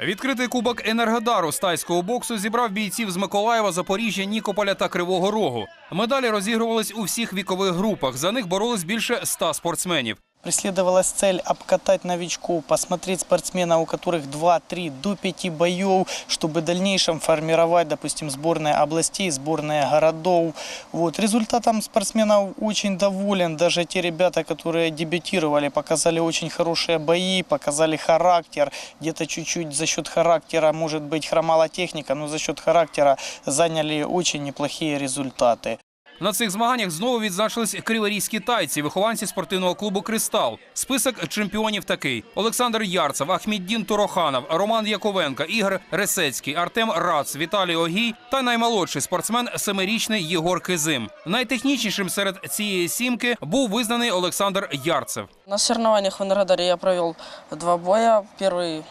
Відкритий кубок Енергодару з тайського боксу зібрав бійців з Миколаєва, Запоріжжя, Нікополя та Кривого Рогу. Медалі розігрувались у всіх вікових групах. За них боролись більше ста спортсменів. Преследовалась цель обкатать новичков, посмотреть спортсменов, у которых 2-3 до 5 боев, чтобы в дальнейшем формировать, допустим, сборные областей, сборные городов. Вот. Результатом спортсменов очень доволен. Даже те ребята, которые дебютировали, показали очень хорошие бои, показали характер. Где-то чуть-чуть за счет характера, может быть, хромала техника, но за счет характера заняли очень неплохие результаты. На цих змаганнях знову відзначились криворізькі тайці, вихованці спортивного клубу Кристал. Список чемпіонів такий: Олександр Ярцев, Ахміддін Туроханов, Роман Яковенко, Ігор Ресецький, Артем Рац, Віталій Огій та наймолодший спортсмен семирічний Єгор Кизим. Найтехнічнішим серед цієї сімки був визнаний Олександр Ярцев. На соревнованиях в Энергодаре я провел два боя. Первый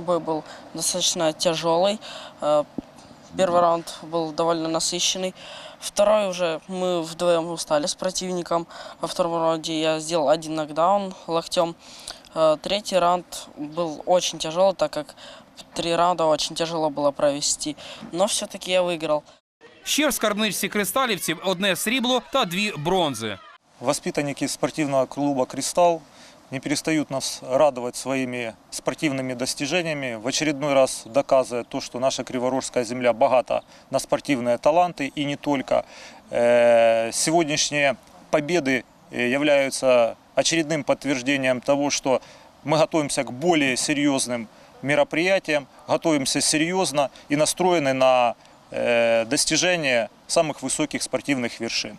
бой был достаточно тяжелый. Э, Первый раунд был довольно насыщенный. Второй уже мы вдвоем устали с противником. Во втором раунде я сделал один нокдаун локтем. Э, Третий раунд был очень тяжелый, так как три раунда очень тяжело было провести. Но все-таки я выиграл. Ще в скарбничці кристалівців одне срібло та дві бронзи. Воспитанники спортивного клуба «Кристалл» не перестают нас радовать своими спортивными достижениями, в очередной раз доказывая то, что наша Криворожская земля богата на спортивные таланты и не только. Э, Сегодняшние победы э, являются очередным подтверждением того, что мы готовимся к более серьезным мероприятиям, готовимся серьезно и настроены на э, достижение самых высоких спортивных вершин.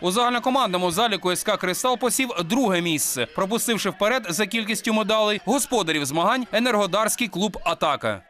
У загальнокомандному заліку СК Кристал посів друге місце, пропустивши вперед за кількістю медалей господарів змагань енергодарський клуб Атака.